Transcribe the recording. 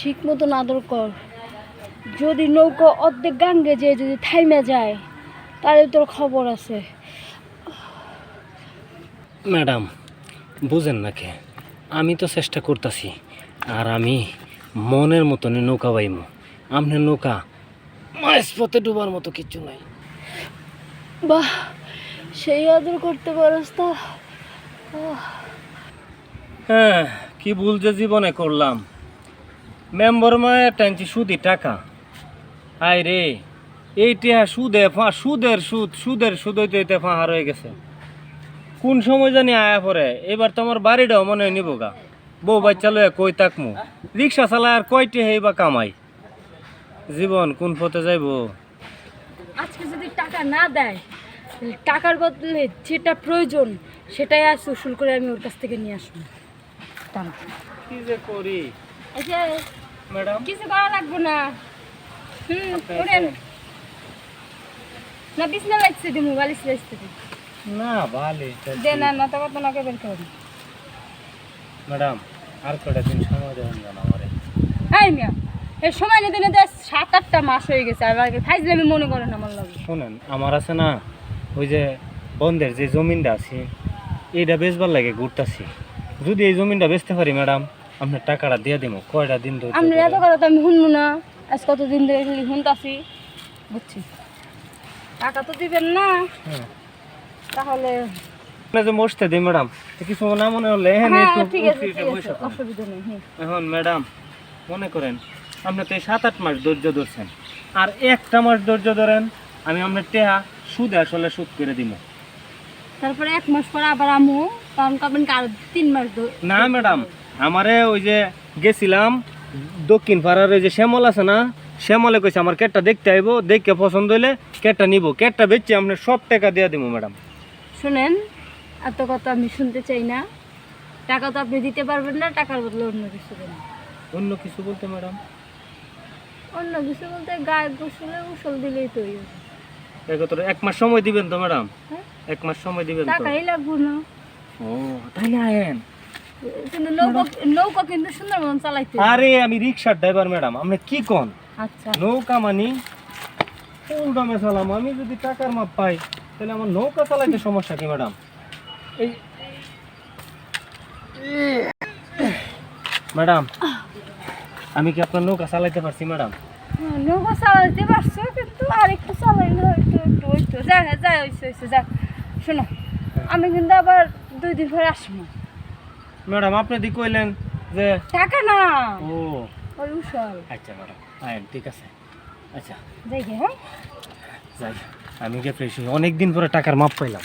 ঠিক মতন আদর কর। যদি নৌকা অর্ধেক গাঙ্গে যেয়ে যদি থাইমে যায় তাহলে তোর খবর আছে। ম্যাডাম বুঝেন না কে আমি তো চেষ্টা করতেছি আর আমি মনের মতন নৌকা বাইমু। আপনার নৌকা মাছ পথে ডুবার মতো কিচ্ছু নাই। বাহ সেই আদর করতে পারস তা। হ্যাঁ কি ভুল যে জীবনে করলাম। মেম্বার মায়ের টানছি সুদি টাকা। আয় রে এইটা সুদে ফা সুদের সুদ সুদের সুদ হইতে হইতে ফাঁহার হয়ে গেছে। কোন সময় জানি আয়া পরে এবার তোমার বাড়িটাও মনে হয় নিব গা। বউ বাচ্চা লয়ে কই তাকমু? রিক্সা চালায় আর কয়টি হেই বা কামাই? জীবন কোন পথে যাইবো? আজকে যদি টাকা না দেয় টাকার বদলে যেটা প্রয়োজন সেটাই আজ উসুল করে আমি ওর কাছ থেকে নিয়ে আসব। কি যে করি? এই ম্যাডাম? কিছু করা লাগবো না। হুম ওরেন না বিছনা লাগছে না ভালো দে না না তো কত নাকে বের ম্যাডাম আর কটা দিন সময় দেবেন জানা আমারে। মিয়া এই সময় নিতে নিতে সাত আটটা মাস হয়ে গেছে আর ফাইজলে আমি মনে করেন আমার লাগে। শোনেন আমার আছে না ওই যে বন্ধের যে জমিনটা আছে এইটা বেচবার লাগে ঘুরতাছি। যদি এই জমিনটা বেচতে পারি ম্যাডাম আপনার টাকাটা দিয়ে দিব কয়টা দিন ধরে আপনার এত কথা তো আমি শুনব না আজ কতদিন ধরে খালি শুনতাছি বুঝছি। টাকা তো দিবেন না। হ্যাঁ। তাহলে যে বসতে দিই ম্যাডাম কিছু না মনে হলে হ্যাঁ এখন ম্যাডাম মনে করেন আপনি তো এই সাত আট মাস ধৈর্য ধরছেন। আর একটা মাস ধৈর্য ধরেন আমি আপনার টেহা সুদে আসলে সুদ করে দিব তারপরে এক মাস পরে আবার আমু তখন কবেন কি আরও তিন মাস ধরে না ম্যাডাম আমারে ওই যে গেছিলাম দক্ষিণ পাড়ার ওই যে শ্যামল আছে না শ্যামলে কইছে আমার কেটটা দেখতে আইবো দেখে পছন্দ হইলে কেটটা নিব। কেটটা বেচছি আপনার সব টাকা দিয়ে দিব ম্যাডাম। শুনেন এত কথা আমি শুনতে চাই না। টাকা তো আপনি দিতে পারবেন না টাকার বদলে অন্য কিছু দেন। অন্য কিছু বলতে ম্যাডাম? অন্য কিছু বলতে গায়ে গোসলে উসল দিলেই তো যাবে। এক মাস সময় দিবেন তো ম্যাডাম? হ্যাঁ? এক মাস সময় দিবেন তো। টাকাই লাগবো না। ও তাইলে আয়েন। কিন্তু নৌকা নৌকা কিন্তু সুন্দর মতন চালাইতে আরে আমি রিক্সার ড্রাইভার ম্যাডাম। আপনি কি কোন? আচ্ছা। নৌকা মানি দামে চালাম। আমি যদি টাকার মাপ পাই তাহলে আমার নৌকা চালাইতে সমস্যা কি ম্যাডাম? এই ম্যাডাম আমি কি আপনার নৌকা চালাইতে পারছি ম্যাডাম? হ্যাঁ, নৌকা চালাইতে পারছ কিন্তু আর একটু চালাইলে হয়তো একটু হইতো যা যা হয়েছে হয়েছে যা। শোনো আমি কিন্তু আবার দুই দিন পরে আসব। ম্যাডাম আপনি দি কইলেন যে টাকা না। ও। ওই উসল আচ্ছা ম্যাডাম আয়েন ঠিক আছে। আচ্ছা। যাই হ্যাঁ। যাই আমি গিয়ে ফ্রেশ অনেক দিন পরে টাকার মাপ পাইলাম।